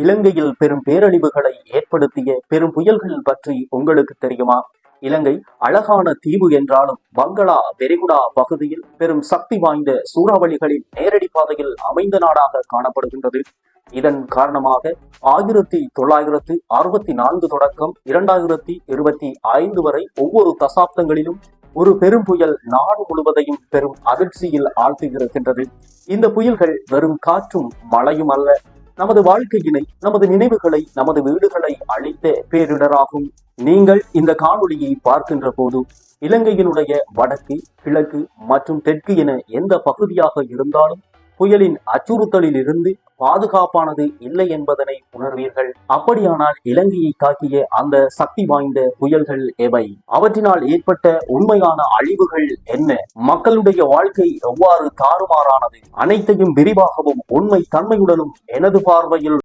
இலங்கையில் பெரும் பேரழிவுகளை ஏற்படுத்திய பெரும் புயல்கள் பற்றி உங்களுக்கு தெரியுமா? இலங்கை அழகான தீவு என்றாலும் பங்களா வெரிகுடா பகுதியில் பெரும் சக்தி வாய்ந்த சூறாவளிகளின் நேரடி பாதையில் அமைந்த நாடாக காணப்படுகின்றது. இதன் காரணமாக ஆயிரத்தி தொள்ளாயிரத்து அறுபத்தி நான்கு தொடக்கம் இரண்டாயிரத்தி இருபத்தி ஐந்து வரை ஒவ்வொரு தசாப்தங்களிலும் ஒரு பெரும் புயல் நாடு முழுவதையும் பெரும் அதிர்ச்சியில் ஆழ்த்தியிருக்கின்றது. இந்த புயல்கள் வெறும் காற்றும் மழையும் அல்ல நமது வாழ்க்கையினை நமது நினைவுகளை நமது வீடுகளை அழித்த பேரிடராகும். நீங்கள் இந்த காணொளியை பார்க்கின்ற போது இலங்கையினுடைய வடக்கு கிழக்கு மற்றும் தெற்கு என எந்த பகுதியாக இருந்தாலும் புயலின் அச்சுறுத்தலில் இருந்து பாதுகாப்பானது இல்லை என்பதனை உணர்வீர்கள். அப்படியானால் இலங்கையை தாக்கிய அந்த சக்தி வாய்ந்த புயல்கள் எவை? அவற்றினால் ஏற்பட்ட உண்மையான அழிவுகள் என்ன? மக்களுடைய வாழ்க்கை எவ்வாறு தாறுமாறானது? அனைத்தையும் விரிவாகவும் உண்மை தன்மையுடனும் எனது பார்வையில்